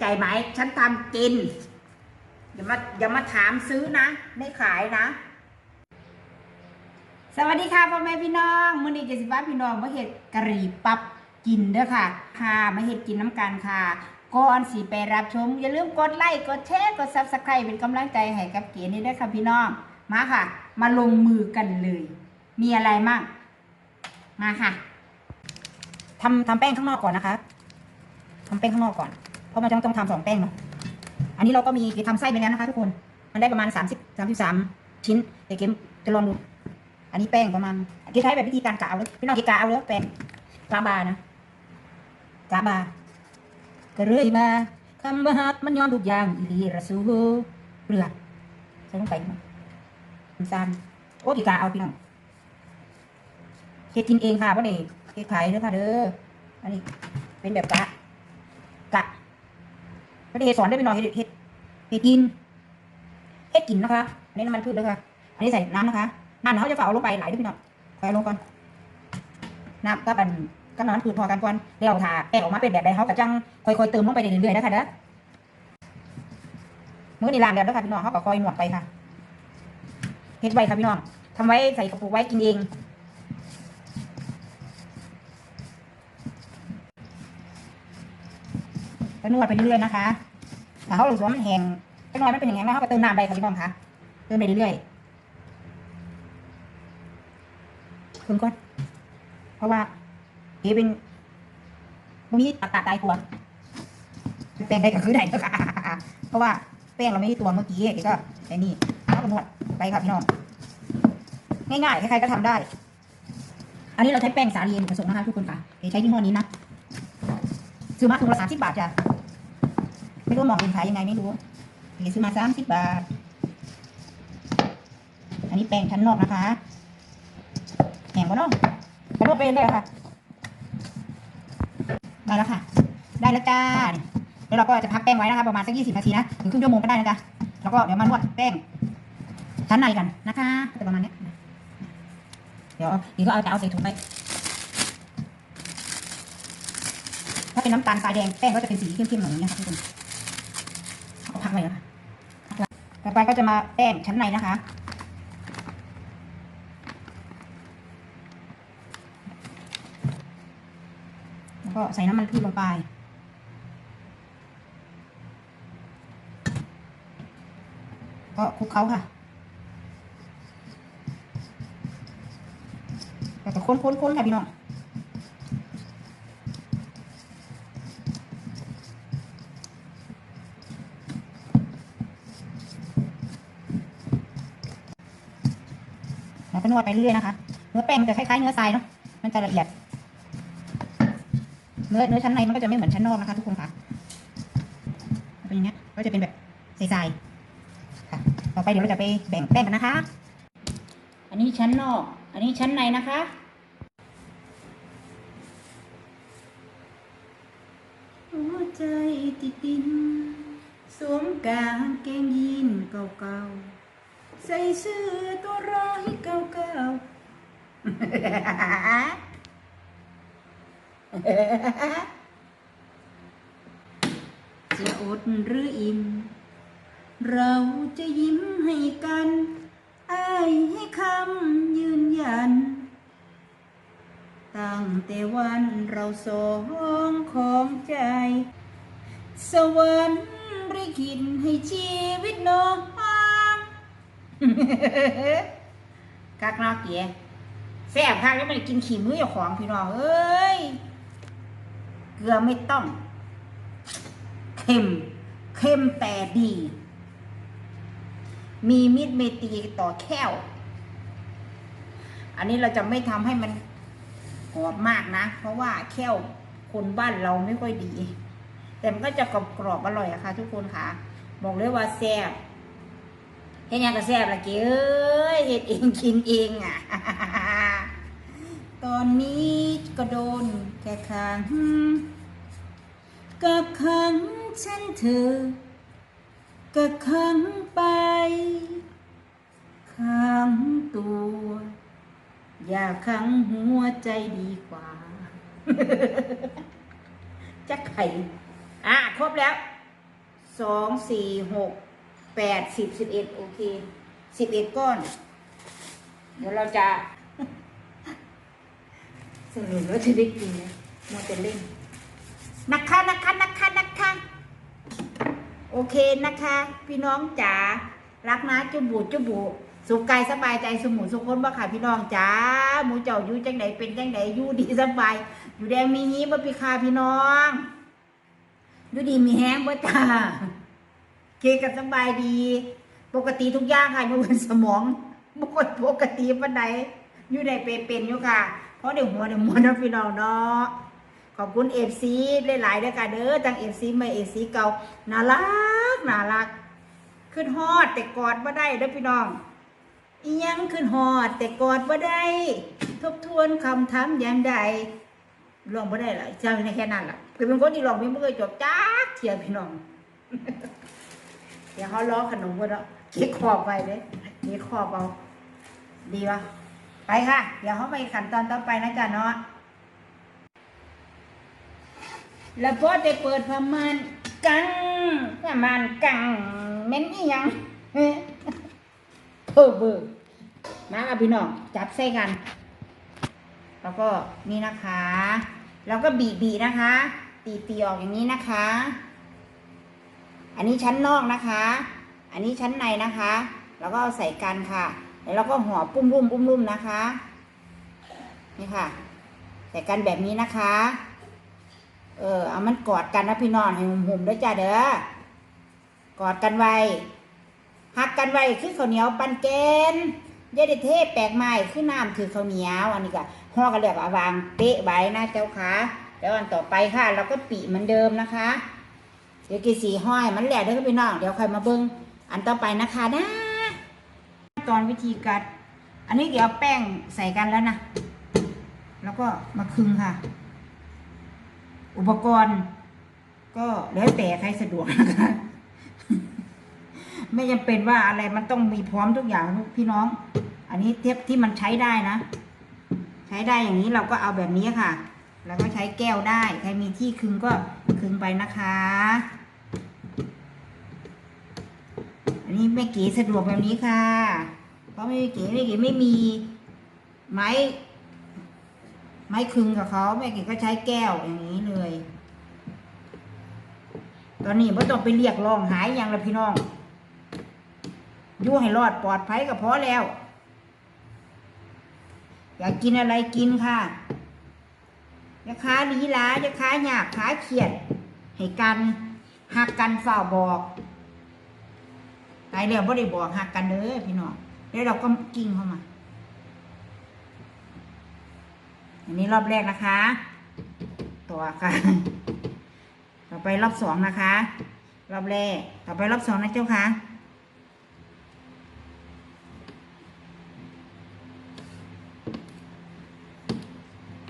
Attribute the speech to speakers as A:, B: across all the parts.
A: ใจไหม ฉันทำกิน อย่ามาอย่ามาถามซื้อนะ ไม่ขายนะ สวัสดีค่ะพ่อแม่พี่น้องมื้อนี้เจ็ดสิบ้าพี่น้องมาเห็ดกะหรี่ปั๊บกินเด้อค่ะ ค่ะมาเห็ดกินน้ำกันค่ะก่อนสิไปรับชม อย่าลืมกดไลค์กดแชร์กดซับสไครต์เป็นกำลังใจให้กับเก๋นี่ด้วยค่ะพี่น้องมาค่ะ มาลงมือกันเลย มีอะไรมั่งมาค่ะทำทำแป้งข้างนอกก่อนนะคะทำแป้งข้างนอกก่อน ราะมันต้องต้องทำสองแป้งเนาะอันนี้เราก็มีเก๋ทำไส้ไปแล้วนะคะทุกคน มันได้ประมาณสามสิบสามสิบสามชิ้นแต่เก๋จะลองดู อันนี้แป้งประมาณเก๋ใช้แบบวิธีการกะเอาเลยพี่น้องก๋กะเอาเลยแป้งกาบานะกาบาก็เรื่อยมาคำว่าฮักมันยอมทุกอย่างอีดีระสูเรือใส่ลงไปนะน้ำตาลโอ้เก๋กะเอาพี่น้องเฮ็ดกินเองค่ะเพราะนี่เก๋ขายเด้อค่ะเด้ออันนี้เป็นแบบกะกะ ไม่ได้เฮ็ดสอนได้พี่น้องเฮ็ดเฮ็ดเฮ็ดกินเฮ็ดกินนะคะอันนี้น้ำมันพืชเลยค่ะอันนี้ใส่น้ำนะคะน้ำเขาจะฝาเอาลงไปไหลด้วยพี่น้องใส่ลงก่อนน้ำก็เป็นก็น้ำคือพอกันก่อนเดี๋ยวถ้าแป้งออกมาเป็นแบบใดเขาก็จังค่อยๆเติมลงไปเรื่อยๆนะคะเด้อมื้อนี้ล้างแล้วนะคะพี่น้องเขาก็คอยหนวดไปค่ะเฮ็ดไว้ค่ะพี่น้องทำไว้ใส่กระปุกไว้กินเอง ก็นวดไปเรื่อยๆนะคะถ้าเขาหลุดว่ามันแห้งจักหน่อยมันเป็นอย่างไงนะเขาก็เติมน้ำไปค่ะพี่น้องคะเติมไปเรื่อยๆคุณก่อนเพราะว่าเก๋เป็นตรงนี้ตาตาตายตัวแป้งได้ก็คือได้เพราะว่าแป้งเราไม่ได้ตัวเมื่อกี้เก๋ก็ไอ้นี่แล้วก็นวดไปครับพี่น้องง่ายๆใครๆก็ทำได้ อันนี้เราใช้แป้งสาลีผสมนะคะทุกคนค่ะเก๋ใช้ยี่ห้อนี้นะซื้อมาถุงละสามสิบบาทจ้ะ ไม่รู้หมองอื่นขายยังไงไม่รู้เก๋ซื้อมาสามสิบบาท อันนี้แป้งชั้นนอกนะคะแหงวะเนาะกระโดดไปเรื่อยค่ะ ได้แล้วค่ะ ได้แล้วจ้าแล้วเราก็จะพักแป้งไว้นะคะประมาณสักยี่สิบนาทีนะถึงครึ่งชั่วโมงก็ได้นะจ๊ะแล้วก็เดี๋ยวมานวดแป้งชั้นในกันนะคะจะประมาณนี้เดี๋ยวเดี๋ยวก็เอาจะเอาใส่ถุงไปถ้าเป็นน้ำตาลทรายแดงแป้งก็จะเป็นสีเข้มๆหน่อยนะคะทุกคน พักไว้นะคะต่อไปก็จะมาแป้งชั้นในนะคะ แล้วก็ใส่น้ำมันพืชลงไป ก็คลุกเคล้าค่ะแล้วก็ค้นๆๆค่ะพี่น้อง แล้วก็นวดไปเรื่อยๆนะคะ เนื้อแป้งมันจะคล้ายๆเนื้อทรายเนาะ มันจะละเอียด เนื้อเนื้อชั้นในมันก็จะไม่เหมือนชั้นนอกนะคะทุกคนค่ะเป็นอย่างเงี้ย ก็จะเป็นแบบใสๆค่ะ ต่อไปเดี๋ยวเราจะไปแบ่งแป้งกันนะคะ อันนี้ชั้นนอก อันนี้ชั้นในนะคะหัวใจติดดินสวมกางเกงยีนเก่าๆ ใส่เสื้อตัวร้อยเก่าๆจะอดหรืออิ่ม เราจะยิ้มให้กันอายให้คำยืนยัน ตั้งแต่วันเราสองของใจ สวรรค์ริขินให้ชีวิตน้อง กักนอกเกียแซ่บคักแล้วมันกินขี้มือเจ้าของพี่น้องเอ้ย เกลือไม่ต้อง เค็ม เค็มแต่ดี มีมิตรเมตีต่อแค้ว อันนี้เราจะไม่ทำให้มันหอมมากนะ เพราะว่าแค้วคนบ้านเราไม่ค่อยดี แต่มันก็จะกรอบๆอร่อยอะค่ะ ทุกคนค่ะ บอกเลยว่าแซ่บ เฮ็ดยังก็แซ่บละเก๋เอ้ยเฮ็ดเองกินเองอะ ตอนนี้ก็โดนแค่ขังกับขังฉันเธอกับขังไปขังตัว อย่าขังหัวใจดีกว่าจะไข่อะ ครบแล้วสองสี่หก แปดสิบสิบเอ็ดโอเคสิบเอ็ดก้อน เดี๋ยวเราจะสรุปว่าจะได้กินไหมมัวแต่เล่นนะคะนะคะนะคะนะคะโอเคนะคะ พี่น้องจ๋ารักนะจุบูจุบูสุขกายสบายใจสมุนสุขคนบ่ค่ะพี่น้องจ๋าหมูเจ้าอยู่จังไหนเป็นจังไหนอยู่ดีสบาย อยู่แดงมีงี้บ่พี่คาพี่น้อง อยู่ดีมีแห้งบ่จ้า เคกันสบายดี ปกติทุกอย่างค่ะอยู่บนสมองบ่ค่อยปกติปานใดอยู่ได้เป็นๆอยู่ค่ะ เพราะเดี๋ยวหัวเดี๋ยวมวนนะพี่น้องเนาะขอบคุณเอฟซีหลายๆด้วยค่ะเด้อทั้งเอฟซีใหม่เอฟซีเก่าน่ารักน่ารัก ขึ้นฮอดแต่กอดบ่ได้เด้อพี่น้องอียังขึ้นฮอดแต่กอดบ่ได้ ทบทวนคำถามยางใดร้องบ่ได้หรอจำในแค่นั้นล่ะคือเป็นคนที่ร้องเพลงบ่เคยจบจักเทียพี่น้อง เดี๋ยวเขาล้อขนมกันแล้วเก๊กขอบไปเลยเก๊กขอบเอา ดีปะไปค่ะ เดี๋ยวเขาไปขั้นตอนต่อไปนะจ๊ะเนาะแล้วพอได้เปิดพมันกังพมันกังเม้นอีหยังเพ้อเบื่อมาค่ะพี่น้องจับใส่กัน แล้วก็นี่นะคะ แล้วก็บีบีนะคะ ตีตีออกอย่างนี้นะคะ อันนี้ชั้นนอกนะคะ อันนี้ชั้นในนะคะ แล้วก็เอาใส่กันค่ะ แล้วเราก็ห่อปุ้มรุ่มปุ้มรุ่มนะคะ นี่ค่ะ ใส่กันแบบนี้นะคะ เออ เอามันกอดกันนะพี่น้องให้หุ่มๆด้วยจ้าเด้อ กอดกันไว้หักกันไว้คือข้าวเหนียวปันเกนอยาได้เทแปลกใหม่คือน้ำคือข้าวเหนียวอันนี้ก็ห่อกันแบบอาวางเป๊ะไว้นะเจ้าค่ะแล้วอันต่อไปค่ะ เราก็ปีเหมือนเดิมนะคะ เดี๋ยวกีสีห้อยมันแหลกเด้อพี่น้องเดี๋ยวใครมาเบิ้งอันต่อไปนะคะนะตอนวิธีกัด อันนี้เดี๋ยวแป้งใส่กันแล้วนะ แล้วก็มาคึงค่ะ อุปกรณ์ ก็แล้วแต่ใครสะดวกนะคะ ไม่จำเป็นว่าอะไรมันต้องมีพร้อมทุกอย่างพี่น้อง อันนี้เทปที่มันใช้ได้นะ ใช้ได้อย่างนี้เราก็เอาแบบนี้ค่ะ แล้วก็ใช้แก้วได้ ใครมีที่คึงก็คึงไปนะคะ อั นนี้แม่เก๋สะดวกแบบนี้ค่ะ เพราะแม่เก๋แม่เก๋ไม่มีไม้ไม้คึงกับเขาแม่เก๋ก็ใช้แก้วอย่างนี้เลย ตอนนี้ไม่ต้องไปเรียกร้องหายอย่างละพี่น้องอยู่ให้รอดปลอดภัยก็พอแล้ว อยากกินอะไรกินค่ะอย่าค้าลีลาอย่าค้าหยาบค้าเขียด ให้กันหักกันฝ่าบอกายแล้วบ่ได้บอกหักกันเด้อพี่น้องแล้วเราก็กิ้งเข้ามา อันนี้รอบแรกนะคะ ตัวค่ะ ต่อไปรอบสองนะคะ รอบแรก ต่อไปรอบสองนะเจ้าค่ะ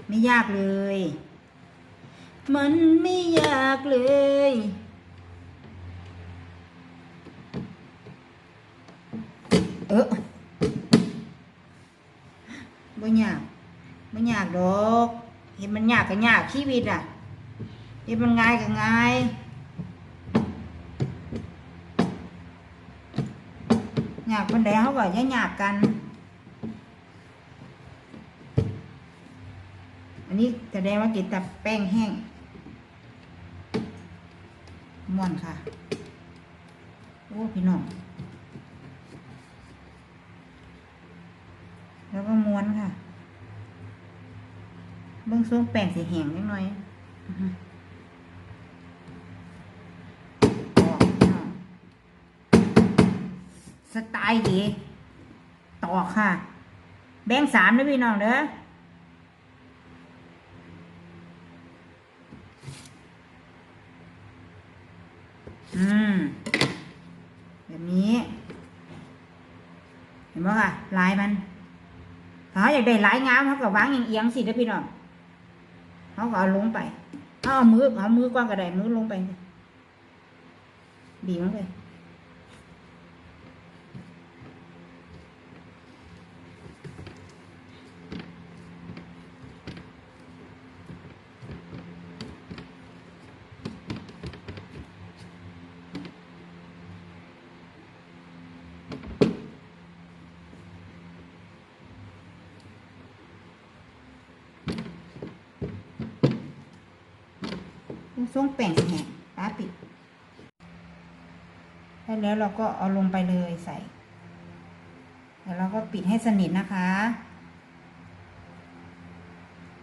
A: ไม่ยากเลย มันไม่ยากเลย ออบ่ยากไม่ยากดอกเห็นมันยากก็ยากชีวิตอะเห็นมันง่ายก็ง่ายยากปันใดเขาก็ย่ายากกัน อันนี้แสดงว่ากินแต่แป้งแห้งม่วนค่ะ โอ้พี่น้อง แล้วก็ม้วนค่ะ เบื้องส้มแป้งสีแห้งนิดหน่อยสไตล์ดี ต่อค่ะ แบ่งสามนะพี่น้องเด้ออืม แบบนี้ เห็นไหมค่ะลายมัน เขาอยากได้ลายงามเขาก็วางเอียงสิเด้พี่น้องเขาก็เอาลงไปเขาเอามือเอามือกว้างกระไดมือลงไปบีบลงไป ส่วงแป้งแห้งป้าปิดแล้วแล้วเราก็เอาลงไปเลยใส่แล้วเราก็ปิดให้สนิทนะคะ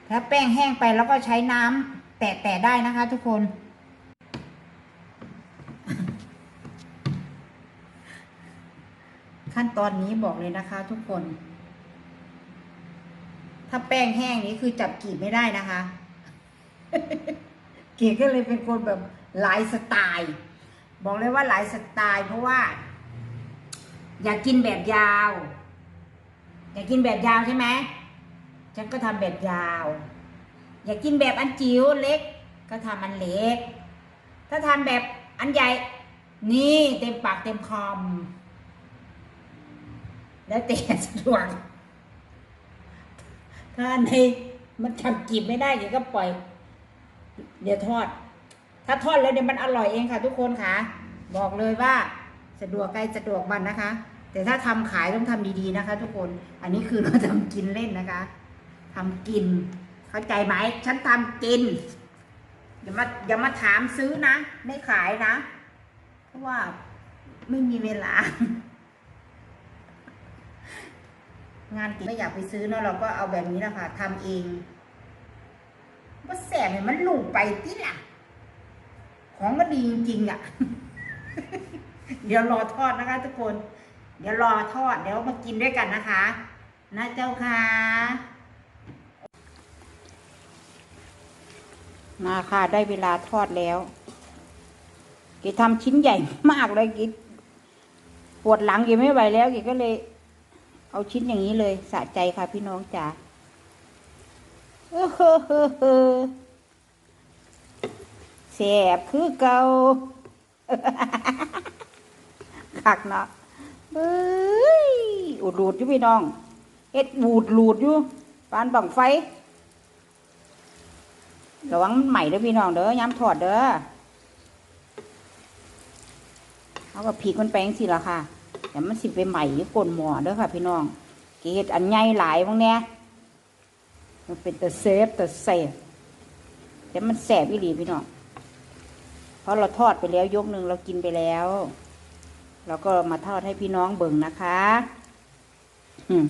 A: ถ้าแป้งแห้งไปแล้วก็ใช้น้ำแตะๆได้นะคะทุกคนขั้นตอนนี้บอกเลยนะคะทุกคน ถ้าแป้งแห้งนี้คือจับกีบไม่ได้นะคะ กีบก็เลยเป็นคนแบบหลายสไตล์ บอกเลยว่าหลายสไตล์เพราะว่า อยากกินแบบยาว อยากกินแบบยาวใช่ไหมฉันก็ทำแบบยาว อยากกินแบบอันจิ๋วเล็ก ก็ทำอันเล็ก ถ้าทำแบบอันใหญ่ นี่เต็มปากเต็มคำแล้วแต่สะดวกถ้าในมันทำกีบไม่ได้เดี๋ยวก็ปล่อย เดี๋ยวทอด ถ้าทอดแล้วเดี๋ยมันอร่อยเองค่ะ ทุกคนค่ะ บอกเลยว่าสะดวกใกล้สะดวกมันนะคะ แต่ถ้าทำขายต้องทำดีๆนะคะ ทุกคน อันนี้คือเราทำกินเล่นนะคะทำกิน เข้าใจไหมฉันทำกิน อย่ามาอย่ามาถามซื้อนะ ไม่ขายนะ เพราะว่าไม่มีเวลา งานกินไม่อยากไปซื้อเนาะเราก็เอาแบบนี้แหละค่ะทำเอง ว่าแสบเนี่ยมันหลูไปที่ล่ะ ของมันดีจริงๆอะ เดี๋ยวรอทอดนะคะ ทุกคน เดี๋ยวรอทอด เดี๋ยวมากินด้วยกันนะคะ นะเจ้าค่ะ มาค่ะ ได้เวลาทอดแล้วกิทำชิ้นใหญ่มากเลยกิปวดหลังกิไม่ไหวแล้วกิก็เลย เอาชิ้นอย่างนี้เลยสะใจค่ะพี่น้องจ๋าเออเฮ้อเฮ้อเฮ้อ แสบคือเกาคักเนาะเฮ้ยอุดรูดอยู่พี่น้อง เอ็ดบูดรูดอยู่ปานบังไฟระวังมันใหม่เด้อพี่น้องเด้อย้ำถอดเด้อเอากับผีกมันแปลงสิละค่ะเดี๋ยวมันสิไปใหม่ยู่ก้นหม้อเด้อค่ะ พี่น้องเกดอันใหญ่หลายพวกเนี้ย มันเป็นแตะเซฟแตะเซฟเดี๋ยวมันแสบอีหลีพี่น้องเพราะเราทอดไปแล้วยกหนึ่งเรากินไปแล้วเราก็มาทอดให้พี่น้องเบิ่งนะคะ อืม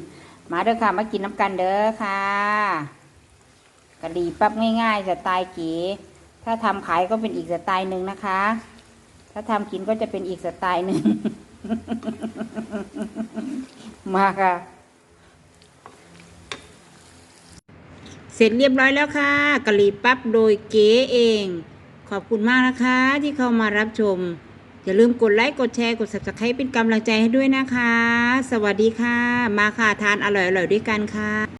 A: มาเด้อค่ะ มากินน้ำกันเด้อค่ะกะหรี่ปั๊บง่ายๆสไตล์เก๋ถ้าทำขายก็เป็นอีกสไตล์หนึ่งนะคะ ถ้าทำกินก็จะเป็นอีกสไตล์หนึ่ง มาค่ะ เสร็จเรียบร้อยแล้วค่ะกะหรี่ปั๊บโดยเก๋เอง ขอบคุณมากนะคะที่เข้ามารับชม อย่าลืมกดไลค์กดแชร์กด subscribe เป็นกำลังใจให้ด้วยนะคะ สวัสดีค่ะ มาค่ะทานอร่อยๆด้วยกันค่ะ